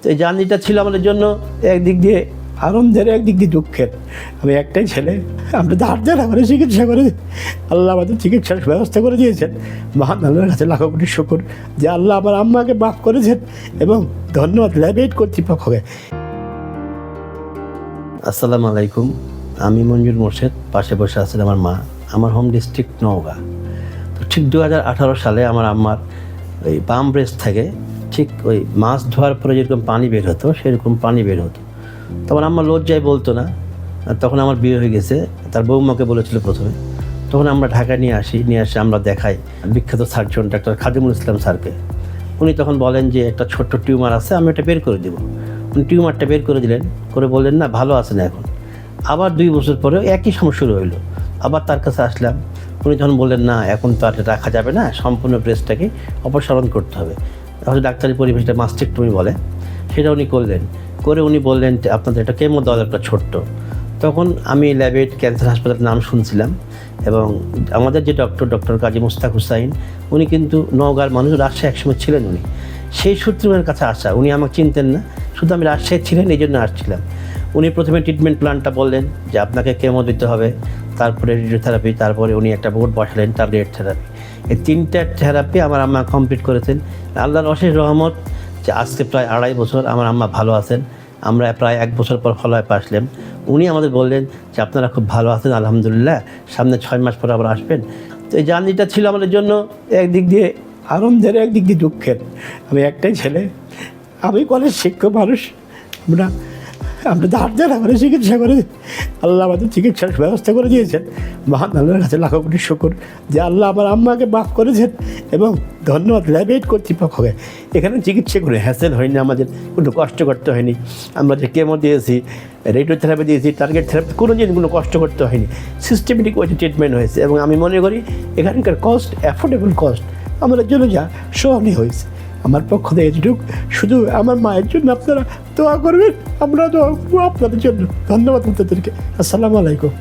তো এই জার্নিটা ছিল আমাদের জন্য একদিক দিয়ে আনন্দের, একদিক দিয়ে দুঃখের। আমি একটাই ছেলে, আমরা ধার দেনা করে চিকিৎসা করে আল্লাহ আমাদের চিকিৎসার ব্যবস্থা করে দিয়েছেন। মহান আল্লাহর কাছে লাখো কোটি শুকুর যে আল্লাহ আমার আম্মাকে মাফ করেছেন এবং ধন্যবাদ ল্যাবেট কর্তৃপক্ষকে। আসসালামু আলাইকুম। আমি মঞ্জুর মোর্শেদ, পাশে বসে আছেন আমার মা। আমার হোম ডিস্ট্রিক্ট নওগাঁ। তো ঠিক দু হাজার আঠারো সালে আমার আম্মার ওই বাম ব্রেস্ট থেকে ঠিক ওই মাছ ধোয়ার পরে যেরকম পানি বের হতো, সেরকম পানি বের হতো। তখন আমার লজ্জায় বলতো না। তখন আমার বিয়ে হয়ে গেছে, তার বৌমাকে বলেছিল প্রথমে। তখন আমরা ঢাকা নিয়ে আসি নিয়ে আসি আমরা দেখাই বিখ্যাত সার্জন, ডাক্তার খাদিমুল ইসলাম স্যারকে। উনি তখন বলেন যে, একটা ছোট্ট টিউমার আছে, আমি এটা বের করে দেবো। উনি টিউমারটা বের করে দিলেন, করে বললেন, না, ভালো আছে না এখন। আবার দুই বছর পরে একই সমস্যা শুরু হইল আবার তার কাছে আসলাম। উনি তখন বললেন, না, এখন তো আর রাখা যাবে না, সম্পূর্ণ ব্রেস্টটাকে অপসারণ করতে হবে। তাহলে ডাক্তারি পরিবেশটা মাস্টেকটমি বলে, সেটা উনি করলেন। করে উনি বললেন যে, আপনাদের এটা কেমো দেওয়া একটা ছোট্ট? তখন আমি ল্যাবেট ক্যান্সার হাসপাতালের নাম শুনছিলাম এবং আমাদের যে ডক্টর ডক্টর কাজী মুস্তাক হুসাইন, উনি কিন্তু নওগাঁর মানুষ, রাজশাহী একসময় ছিলেন উনি। সেই সূত্রে ওনার কাছে আসা, উনি আমাকে চিনতেন না, শুধু আমি রাজশাহী ছিলেন, এই জন্য আসছিলাম। উনি প্রথমে ট্রিটমেন্ট প্ল্যানটা বললেন যে, আপনাকে কেমো দিতে হবে, তারপরে রেডিওথেরাপি তারপরে উনি একটা বোর্ড বসালেন টার্গেট থেরাপি এই তিনটা থেরাপি আমার আম্মা কমপ্লিট করেছেন। আল্লাহর অশেষ রহমত যে আজকে প্রায় আড়াই বছর আমার আম্মা ভালো আছেন। আমরা প্রায় এক বছর পর ফলায় আসলাম উনি আমাদের বললেন যে, আপনারা খুব ভালো আছেন, আলহামদুলিল্লাহ। সামনে ছয় মাস পর আবার আসবেন। তো এই জার্নিটা ছিল আমাদের জন্য একদিক দিয়ে আনন্দের, একদিক দিয়ে দুঃখের। আমি একটাই ছেলে। আমি কলেজ শিক্ষক মানুষ। আমরা আমরা ধার দেনা করে চিকিৎসা করে আল্লাহ আমাদের চিকিৎসার ব্যবস্থা করে দিয়েছেন। মহান আল্লাহর কাছে লাখো কোটি শুকুর যে আল্লাহ আমার আম্মাকে মাফ করেছেন এবং ধন্যবাদ ল্যাবেট কর্তৃপক্ষকে। এখানে চিকিৎসা করে হ্যাসেল হয়নি আমাদের, কোনো কষ্ট করতে হয়নি। আমরা যে কেমো দিয়েছি রেডিওথেরাপি দিয়েছি টার্গেট থেরাপি কোনো জিনিস কোনো কষ্ট করতে হয়নি। সিস্টেমেটিক ওয়েতে ট্রিটমেন্ট হয়েছে এবং আমি মনে করি এখানকার কস্ট অ্যাফোর্ডেবল কস্ট আমাদের জন্য যা সহনীয় হয়েছে। আমার পক্ষ থেকে এটুক। শুধু আমার মায়ের জন্য আপনারা দোয়া করবেন। আমরা দোয়া করব আপনাদের জন্য। ধন্যবাদ আপনাদেরকে। আসসালামু আলাইকুম।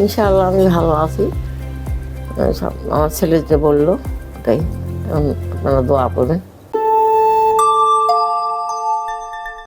ইনশাআল্লাহ আমি ভালো আছি। আমার ছেলে যে বলল, তাই আপনারা দোয়া করবেন।